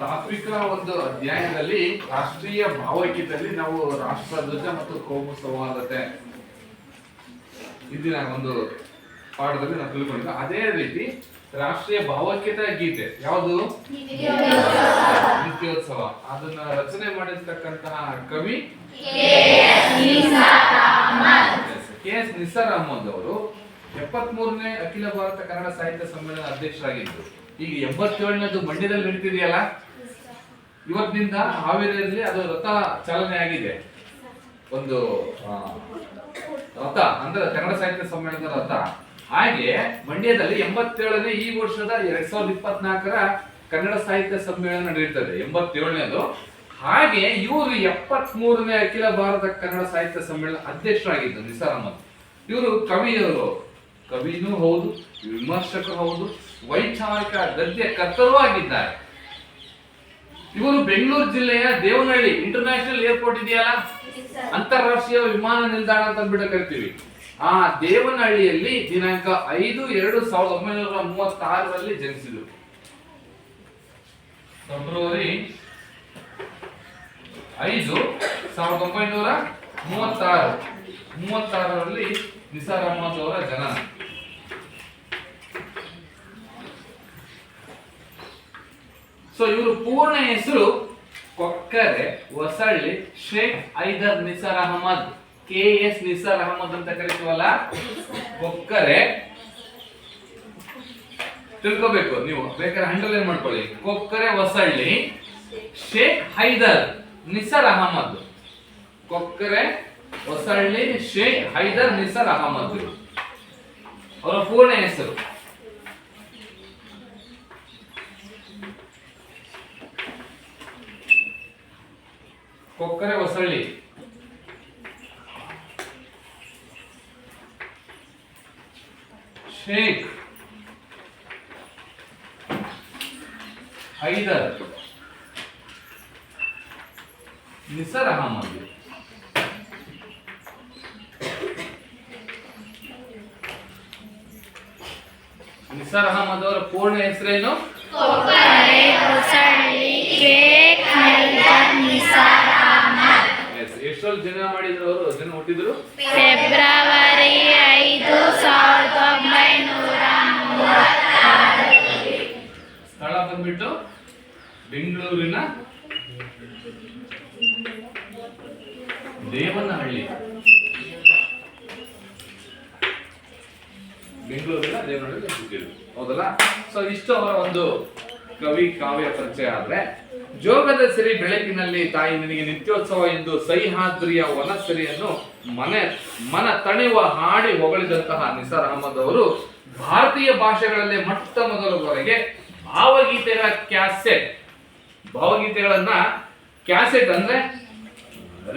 ತಾತ್ವಿಕ ಒಂದು ಅಧ್ಯಯನದಲ್ಲಿ ರಾಷ್ಟ್ರೀಯ ಭಾವೈಕ್ಯದಲ್ಲಿ ನಾವು ರಾಷ್ಟ್ರಧ್ವಜ ಮತ್ತು ಕೋಮು ಸಂವಾದತೆ ಇಂದಿನ ಒಂದು ಪಾಠದಲ್ಲಿ ನಾವು ತಿಳ್ಕೊಂಡಿದ್ದೆ. ಅದೇ ರೀತಿ ರಾಷ್ಟ್ರೀಯ ಭಾವೈಕ್ಯತೆ ಗೀತೆ ಯಾವುದು? ನಿತ್ಯೋತ್ಸವ. ಅದನ್ನ ರಚನೆ ಮಾಡಿರ್ತಕ್ಕಂತಹ ಕವಿ ಕೆ ಎಸ್ ನಿಸಾರ್ ಅಹಮದ್ ಅವರು ಎಪ್ಪತ್ ಮೂರನೇ ಅಖಿಲ ಭಾರತ ಕನ್ನಡ ಸಾಹಿತ್ಯ ಸಮ್ಮೇಳನ ಅಧ್ಯಕ್ಷರಾಗಿದ್ದರು ಈಗ ಎಂಬತ್ತೇಳನೇದು ಮಂಡ್ಯದಲ್ಲಿ ನಡೀತಿದೆಯಲ್ಲ? ಇವತ್ತಿನಿಂದ ಹಾವೇರಿಯಲ್ಲಿ ಅದು ರಥ ಚಾಲನೆ ಆಗಿದೆ. ಒಂದು ರಥ, ಅಂದ್ರೆ ಕನ್ನಡ ಸಾಹಿತ್ಯ ಸಮ್ಮೇಳನದ ರಥ. ಹಾಗೆ ಮಂಡ್ಯದಲ್ಲಿ ಎಂಬತ್ತೇಳನೇ ಈ ವರ್ಷದ ಎರಡ್ ಸಾವಿರದ ಇಪ್ಪತ್ನಾಲ್ಕರ ಕನ್ನಡ ಸಾಹಿತ್ಯ ಸಮ್ಮೇಳನ ನಡೆಯುತ್ತದೆ, ಎಂಬತ್ತೇಳನೇದು. ಹಾಗೆ ಇವರು ಎಪ್ಪತ್ ಮೂರನೇ ಅಖಿಲ ಭಾರತ ಕನ್ನಡ ಸಾಹಿತ್ಯ ಸಮ್ಮೇಳನ ಅಧ್ಯಕ್ಷರಾಗಿದ್ದರು ನಿಸಾರ್ ಅಹಮದ್. ಇವರು ಕವಿಯವರು ಕವಿನೂ ಹೌದು, ವಿಮರ್ಶಕರು ಹೌದು, ವೈಚಾರಿಕ ಗದ್ಯ ಕರ್ತರೂ ಆಗಿದ್ದಾರೆ. ಇವರು ಬೆಂಗಳೂರು ಜಿಲ್ಲೆಯ ದೇವನಹಳ್ಳಿ ಇಂಟರ್ನ್ಯಾಷನಲ್ ಏರ್ಪೋರ್ಟ್ ಇದೆಯಲ್ಲ? ಅಂತಾರಾಷ್ಟ್ರೀಯ ವಿಮಾನ ನಿಲ್ದಾಣ ಅಂತ ಅಂದ್ಬಿಟ್ಟು ಕರಿತೀವಿ. ಆ ದೇವನಹಳ್ಳಿಯಲ್ಲಿ ದಿನಾಂಕ ಐದು ಎರಡು ಸಾವಿರದ ಒಂಬೈನೂರ ಮೂವತ್ತಾರರಲ್ಲಿ ಜನಿಸಿದರು. ಫೆಬ್ರವರಿ ಐದು ಸಾವಿರದ ಒಂಬೈನೂರ ಮೂವತ್ತಾರು. ಮೂವತ್ತಾರರಲ್ಲಿ ನಿಸಾರ್ ಅಹಮದ್ ಅವರ ಜನನ ಸೊ ಇವರು ಪೂರ್ಣ ಹೆಸರು ಕೊಕ್ಕರೆ, ಹೊಸಳ್ಳಿ, ಶೇಖ್ ಐದರ್ ನಿಸಾರ್ ಅಹಮದ್. ಕೆ ಎಸ್ ನಿಸಾರ್ ಅಹಮದ್ ಅಂತ ಕರಿತೀವಲ್ಲ? ಕೊಕ್ಕರೆ. ತಿಳ್ಕೋಬೇಕು ನೀವು. ಬೇಕಾದ್ರೆ ಅಂಡರ್ಲೈನ್ ಮಾಡ್ಕೊಳ್ಳಿ? ಕೊಕ್ಕರೆ, ಹೊಸಳ್ಳಿ, ಶೇಖ್ ಹೈದರ್ ನಿಸಾರ್ ಅಹಮದ್. ಕೊಕ್ಕರೆ, ಹೊಸಳ್ಳಿ, ಶೇಖ್ ಹೈದರ್ ನಿಸಾರ್ ಅಹಮದ್. ಅವರ ಪೂರ್ಣ ಹೆಸರು. ಕೊಕ್ಕರೆ ಹೊಸಳ್ಳಿ ಶೇಖ್. ಹೈದರ್. ನಿಸರ್ ಅಹಮದ್. ನಿಸರ್ ಅಹಮದ್ ಅವರ ಪೂರ್ಣ ಹೆಸರೇನು? ಎಷ್ಟರಲ್ಲಿ ಜನ ಮಾಡಿದ್ರು ಅವರು? ಜನ ಹುಟ್ಟಿದ್ರು? ಫೆಬ್ರವರಿ ಐದು ಸಾವಿರದ ಒಂಬೈನೂರ ಸ್ಥಳ ಬಂದ್ಬಿಟ್ಟು ಬೆಂಗಳೂರಿನ ದೇವನಹಳ್ಳಿ. ಬೆಂಗಳೂರಿನ ದೇವನಹಳ್ಳಿ ಹುಟ್ಟಿದ್ರು ಹೌದಲ್ಲ? ಸೊ ಇಷ್ಟು ಅವರ ಒಂದು ಕವಿ ಕಾವ್ಯ ಪರಿಚಯ ಆದ್ರೆ ಜೋಗದ ಸಿರಿ ಬೆಳಕಿನಲ್ಲಿ ತಾಯಿ ನಿನಗೆ ನಿತ್ಯೋತ್ಸವ ಎಂದು ಸಹ್ಯಾದ್ರಿಯ ವನಸಿರಿಯನ್ನು ಮನೆ, ಮನ ತಣಿವ ಹಾಡಿ ಹೊಗಳಿದಂತಹ ನಿಸಾರ್ ಅಹಮದ್ ಅವರು ಭಾರತೀಯ ಭಾಷೆಗಳಲ್ಲಿ ಮೊಟ್ಟ ಮೊದಲವರೆಗೆ ಭಾವಗೀತೆಗಳ ಕ್ಯಾಸೆಟ್. ಭಾವಗೀತೆಗಳನ್ನ ಕ್ಯಾಸೆಟ್ ಅಂದ್ರೆ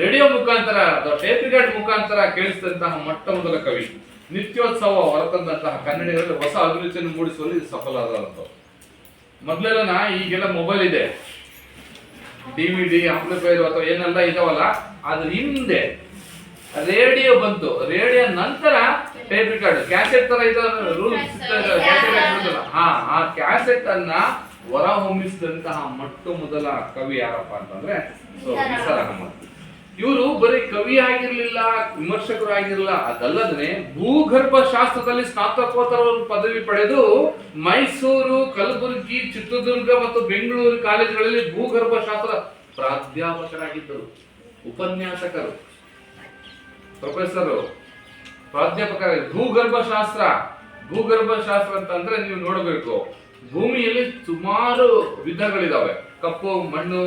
ರೇಡಿಯೋ ಮುಖಾಂತರ ಅಥವಾ ಟೇಪ್ ರಿಕಾರ್ಡ್ ಮುಖಾಂತರ ಕೇಳಿಸಿದಂತಹ ಮೊಟ್ಟ ಮೊದಲ ಕವಿ. ನಿತ್ಯೋತ್ಸವ ಹೊರತಂದಂತಹ ಕನ್ನಡಿಗರಲ್ಲಿ ಹೊಸ ಅಭಿರುಚಿಯನ್ನು ಮೂಡಿಸುವಲ್ಲಿ ಸಫಲ ಸಫಲವಾದಂಥವು ಮೊದಲೆಲ್ಲ ಈಗೆಲ್ಲ ಮೊಬೈಲ್ ಇದೆ. ಡಿವಿಡಿ ಆಂಪ್ಲಿಫೈರ್ ಅಥವಾ ಏನೆಲ್ಲ ಇದಾವಲ್ಲ ಅದ್ರ ಹಿಂದೆ ರೇಡಿಯೋ ಬಂತು. ರೇಡಿಯೋ ನಂತರ ಟೇಪ್ ರಿಕಾರ್ಡ್ ಕ್ಯಾಸೆಟ್ ತರ ಇದ ರೂಲ್ಸ್ ಹಾ ಆ ಕ್ಯಾಸೆಟ್ ಅನ್ನ ಹೊರ ಹೊಮ್ಮಿಸಿದಂತಹ ಮೊಟ್ಟ ಮೊದಲ ಕವಿ ಯಾರಪ್ಪ ಅಂತಂದ್ರೆ ಸೊ ನಿಸಾರ್ ಅಹಮದ್. ಇವರು ಬರೀ ಕವಿ ಆಗಿರ್ಲಿಲ್ಲ, ವಿಮರ್ಶಕರು ಆಗಿರಲಿಲ್ಲ ಅದಲ್ಲದೆ ಭೂಗರ್ಭ ಶಾಸ್ತ್ರದಲ್ಲಿ ಸ್ನಾತಕೋತ್ತರ ಪದವಿ ಪಡೆದು ಮೈಸೂರು, ಕಲಬುರಗಿ, ಚಿತ್ರದುರ್ಗ ಮತ್ತು ಬೆಂಗಳೂರು ಕಾಲೇಜುಗಳಲ್ಲಿ ಭೂಗರ್ಭ ಶಾಸ್ತ್ರ ಪ್ರಾಧ್ಯಾಪಕರಾಗಿದ್ದರು. ಉಪನ್ಯಾಸಕರು. ಪ್ರೊಫೆಸರ್. ಪ್ರಾಧ್ಯಾಪಕರ ಭೂಗರ್ಭ ಶಾಸ್ತ್ರ ಭೂಗರ್ಭ ಶಾಸ್ತ್ರ ಅಂತಂದ್ರೆ ನೀವು ನೋಡಬೇಕು. ಭೂಮಿಯಲ್ಲಿ ಸುಮಾರು ವಿಧಗಳಿದಾವೆ. ಕಪ್ಪು, ಮಣ್ಣು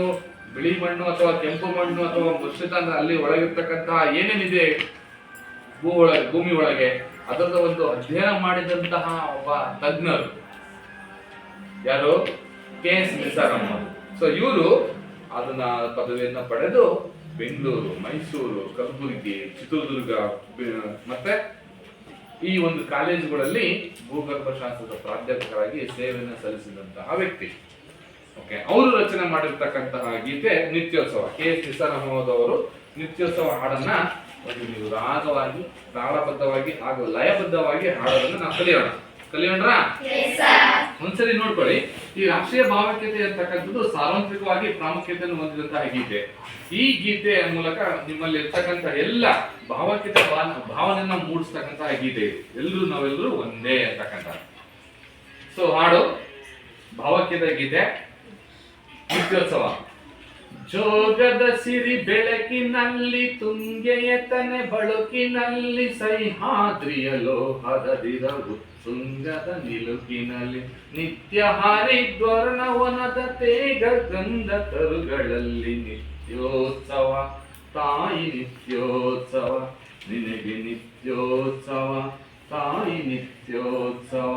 ಬಿಳಿ ಮಣ್ಣು ಅಥವಾ ಕೆಂಪು ಮಣ್ಣು ಅಥವಾ ಮಿಶ್ರಿತ ಅಲ್ಲಿ ಒಳಗಿರ್ತಕ್ಕಂತಹ ಏನೇನಿದೆ ಭೂ ಒಳಗೆ ಭೂಮಿ ಒಳಗೆ ಅದರದ ಒಂದು ಅಧ್ಯಯನ ಮಾಡಿದಂತಹ ಒಬ್ಬ ತಜ್ಞರು. ಯಾರು? K S ನಿಸಾರಮ್ಮ. ಸೊ ಇವರು ಅದನ್ನ ಪದವಿಯನ್ನ ಪಡೆದು ಬೆಂಗಳೂರು, ಮೈಸೂರು, ಕಲಬುರಗಿ, ಚಿತ್ರದುರ್ಗ ಮತ್ತೆ ಈ ಒಂದು ಕಾಲೇಜುಗಳಲ್ಲಿ ಭೂಗರ್ಭಶಾಸ್ತ್ರದ ಪ್ರಾಧ್ಯಾಪಕರಾಗಿ ಸೇವೆಯನ್ನು ಸಲ್ಲಿಸಿದಂತಹ ವ್ಯಕ್ತಿ. ಓಕೆ ಅವರು ರಚನೆ ಮಾಡಿರ್ತಕ್ಕಂತಹ ಗೀತೆ ನಿತ್ಯೋತ್ಸವ. ಕೆ. ಎಸ್. ನಿಸಾರ್ ಅಹಮದ್ ಅವರು ನಿತ್ಯೋತ್ಸವ ಹಾಡನ್ನ ಒಂದು ನೀವು ರಾಗವಾಗಿ ತಾಳಬದ್ಧವಾಗಿ ಹಾಗೂ ಲಯಬದ್ಧವಾಗಿ ಹಾಡೋದನ್ನ ನಾವು ಕಲಿಯೋಣ. ಕಲಿಯೋಣ ಒಂದ್ಸರಿ ನೋಡ್ಕೊಳ್ಳಿ. ಈ ರಾಷ್ಟ್ರೀಯ ಭಾವಕ್ಯತೆ ಅಂತಕ್ಕಂಥದ್ದು ಸಾರ್ವತ್ರಿಕವಾಗಿ ಪ್ರಾಮುಖ್ಯತೆಯನ್ನು ಹೊಂದಿದಂತಹ ಗೀತೆ. ಈ ಗೀತೆಯ ಮೂಲಕ ನಿಮ್ಮಲ್ಲಿ ಇರ್ತಕ್ಕಂಥ ಎಲ್ಲ ಭಾವಕ್ಯತೆ ಭಾವ- ಭಾವನೆಯನ್ನ ಮೂಡಿಸ್ತಕ್ಕಂತಹ ಗೀತೆ. ಇದು ಎಲ್ಲರೂ ನಾವೆಲ್ಲರೂ ಒಂದೇ ಅಂತಕ್ಕಂಥ ಸೊ ಹಾಡು ಭಾವಕ್ಯದ ಗೀತೆ ಜೋಗದ ಸಿರಿ ಬೆಳಕಿನಲ್ಲಿ ತುಂಗೆಯತನೆ ಬಳುಕಿನಲ್ಲಿ, ಸಹ್ಯಾದ್ರಿಯ ಲೋಹದದಿರ ತುಂಗದ ನಿಲುಕಿನಲ್ಲಿ, ನಿತ್ಯ ಹರಿದ್ವರ್ಣವನದ ತೇಗ ಗಂಧ ತರುಗಳಲ್ಲಿ ನಿತ್ಯೋತ್ಸವ. ತಾಯಿ ನಿತ್ಯೋತ್ಸವ, ನಿನಗೆ ನಿತ್ಯೋತ್ಸವ, ತಾಯಿ ನಿತ್ಯೋತ್ಸವ.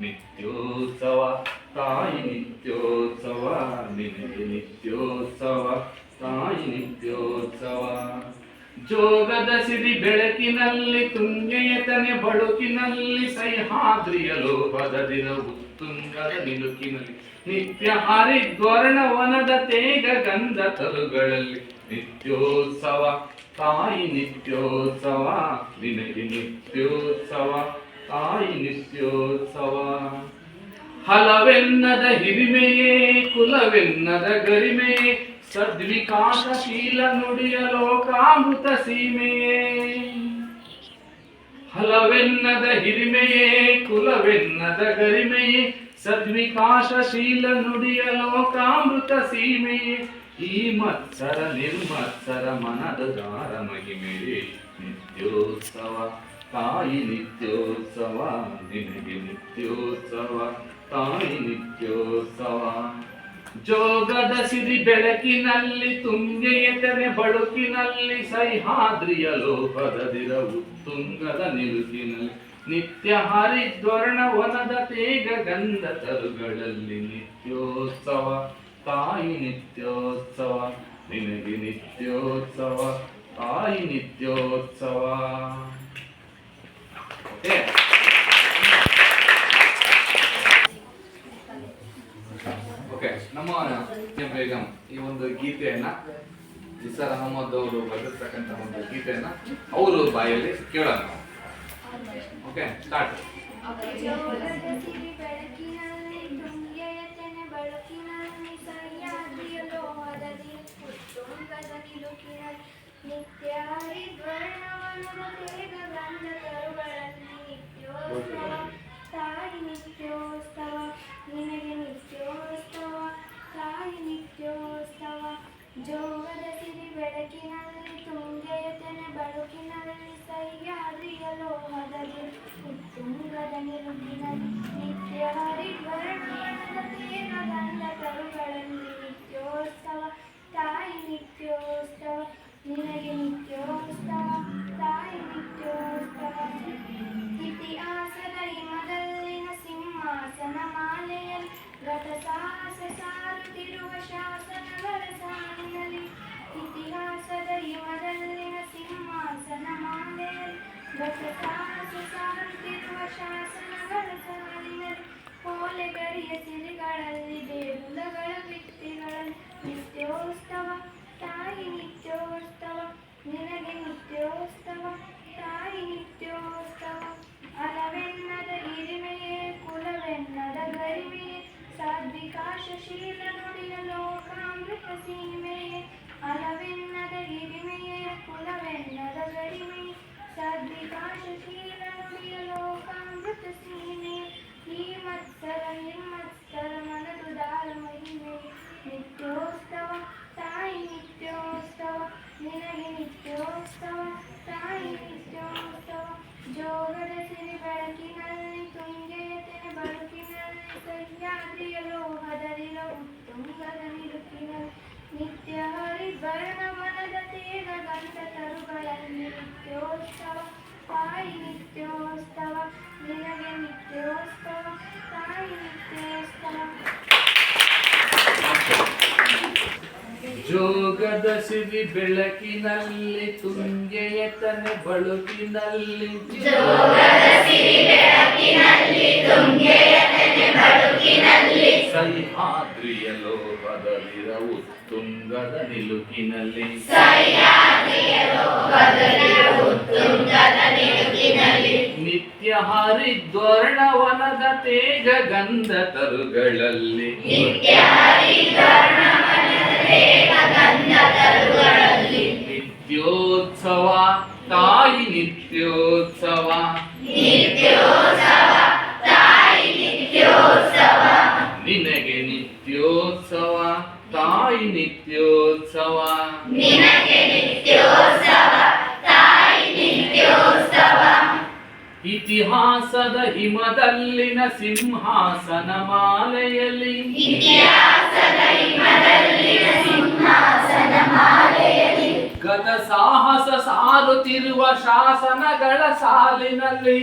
ನಿತ್ಯೋತ್ಸವ, ತಾಯಿ ನಿತ್ಯೋತ್ಸವ, ನಿನಗೆ ನಿತ್ಯೋತ್ಸವ, ತಾಯಿ ನಿತ್ಯೋತ್ಸವ. ಜೋಗದ ಸಿರಿ ಬೆಳಕಿನಲ್ಲಿ ತುಂಗೆಯ ತನೆ ಬಳುಕಿನಲ್ಲಿ, ಸಹ್ಯಾದ್ರಿಯ ಲೋಪದ ದಿನವು ತುಂಗದ ನಿಲುಕಿನಲ್ಲಿ, ನಿತ್ಯ ಹರಿದ್ವರ್ಣವನದ ತೇಗ ಗಂಧ ತಲುಗಳಲ್ಲಿ ನಿತ್ಯೋತ್ಸವ, ತಾಯಿ ನಿತ್ಯೋತ್ಸವ, ನಿನಗೆ ನಿತ್ಯೋತ್ಸವ. ತಾಯಿ ನಿತ್ಯೋತ್ಸವ ಹಲವೆನ್ನದ ಹಿರಿಮೆಯೇ ಕುಲವೆನ್ನದ ಗರಿಮೆಯೇ ಸದ್ವಿಕಾಸಶೀಲ ನುಡಿಯ ಲೋಕಾಮೃತ ಸೀಮೆಯೇ ಹಲವೆನ್ನದ ಹಿರಿಮೆಯೇ ಕುಲವೆನ್ನದ ಗರಿಮೆಯೇ ಸದ್ವಿಕಾಸಶೀಲ ನುಡಿಯ ಲೋಕಾಮೃತ ಸೀಮೆಯೇ ಈ ಮತ್ಸರ ನಿರ್ಮತ್ಸರ ಮನದ ದಾರ ಮಹಿಮೆಯೇ ನಿತ್ಯೋತ್ಸವ. ತಾಯಿ ನಿತ್ಯೋತ್ಸವ, ನಿನಗೆ ನಿತ್ಯೋತ್ಸವ, ತಾಯಿ ನಿತ್ಯೋತ್ಸವ. ಜೋಗದ ಸಿರಿ ಬೆಳಕಿನಲ್ಲಿ ತುಂಗೆಯ ತೆರೆ ಬಳುಕಿನಲ್ಲಿ, ಸಹ್ಯಾದ್ರಿಯ ಲೋಪದಿರವು ತುಂಗದ ನಿಲುಕಿನಲ್ಲಿ. ನಿತ್ಯ ಹರಿದ್ವರ್ಣ ವನದ ತೇಗ ಗಂಧ ತರುಗಳಲ್ಲಿ ನಿತ್ಯೋತ್ಸವ, ತಾಯಿ ನಿತ್ಯೋತ್ಸವ, ನಿನಗೆ ನಿತ್ಯೋತ್ಸವ, ತಾಯಿ ನಿತ್ಯೋತ್ಸವ ಓಕೆ ಓಕೆ ನಮ್ಮ ಎಂ ಬೇಗಂ. ಈ ಒಂದು ಗೀತೆಯನ್ನ ನಿಸಾರ್ ಅಹಮದ್ ಅವರು ಬರೆದಿರ್ತಕ್ಕಂಥ ಒಂದು ಗೀತೆಯನ್ನ ಅವರು ಬಾಯಲ್ಲಿ ಕೇಳೋಣ. ಓಕೆ ಸ್ಟಾರ್ಟ್ ಗತ ಸಾಹಸ ಸಾರುತ್ತಿರುವ ಶಾಸನಗಳ ಸಾಲಿನಲ್ಲಿ ಕೋಲೆಗರಿಯ ಸಿರಿಗಳಲ್ಲಿ ದೇಗುಲಗಳ ಭಿತ್ತಿಗಳಲ್ಲಿ ನಿತ್ಯೋತ್ಸವ ತಾಯಿ ನಿತ್ಯೋತ್ಸವ ನಿನಗೆ ನಿತ್ಯೋತ್ಸವ ತಾಯಿ ನಿತ್ಯೋತ್ಸವ ಅಲವೆನ್ನದ ಹಿರಿಮೆಯೇ ಕುಲವೆನ್ನದ ಗರಿಮೆಯೇ ಸಿರಿ ಬೆಳಕಿನಲ್ಲಿ ತುಂಗೆಯ ತನೆ ಬಳುಕಿನಲ್ಲಿ ಸಹ್ಯಾದ್ರಿಯ ಲೋಕದಲ್ಲಿರವು ತುಂಗದ ನಿಲುಕಿನಲ್ಲಿ. ನಿತ್ಯ ಹರಿದ್ವರ್ಣವನದ ತೇಜ ಗಂಧ ತರುಗಳಲ್ಲಿ. ನಿತ್ಯೋತ್ಸವ ತಾಯಿ ನಿತ್ಯೋತ್ಸವ. ನಿನಗೆ ನಿತ್ಯೋತ್ಸವ ತಾಯಿ ನಿತ್ಯೋತ್ಸವ. ಇತಿಹಾಸದ ಹಿಮದಲ್ಲಿನ ಸಿಂಹಾಸನ ಮಾಲೆಯಲ್ಲಿ ಗತ ಸಾಹಸ ಸಾರುತ್ತಿರುವ ಶಾಸನಗಳ ಸಾಲಿನಲ್ಲಿ.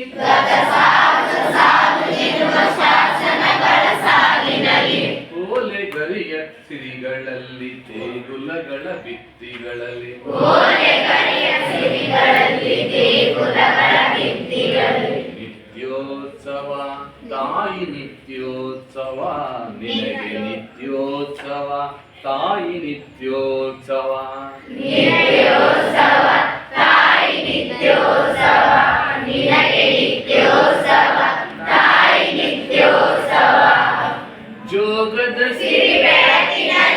ಓಲೆ ಗರಿಯ ಸಿರಿಗಳಲ್ಲಿ ದೇಗುಲಗಳ ಭಿತ್ತಿಗಳಲ್ಲಿ ನಿತ್ಯೋತ್ಸವ, ತಾಯಿ ನಿತ್ಯೋತ್ಸವ, ನಿನಗೆ ನಿತ್ಯೋತ್ಸವ, ತಾಯಿ ನಿತ್ಯೋತ್ಸವ. ಜೋಗದ ಸಿರಿ ಹಲವೆನ್ನದ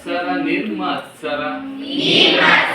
ಮತ್ಸರ ನಿರ್ಮತ್ಸರ ಮನದಾರ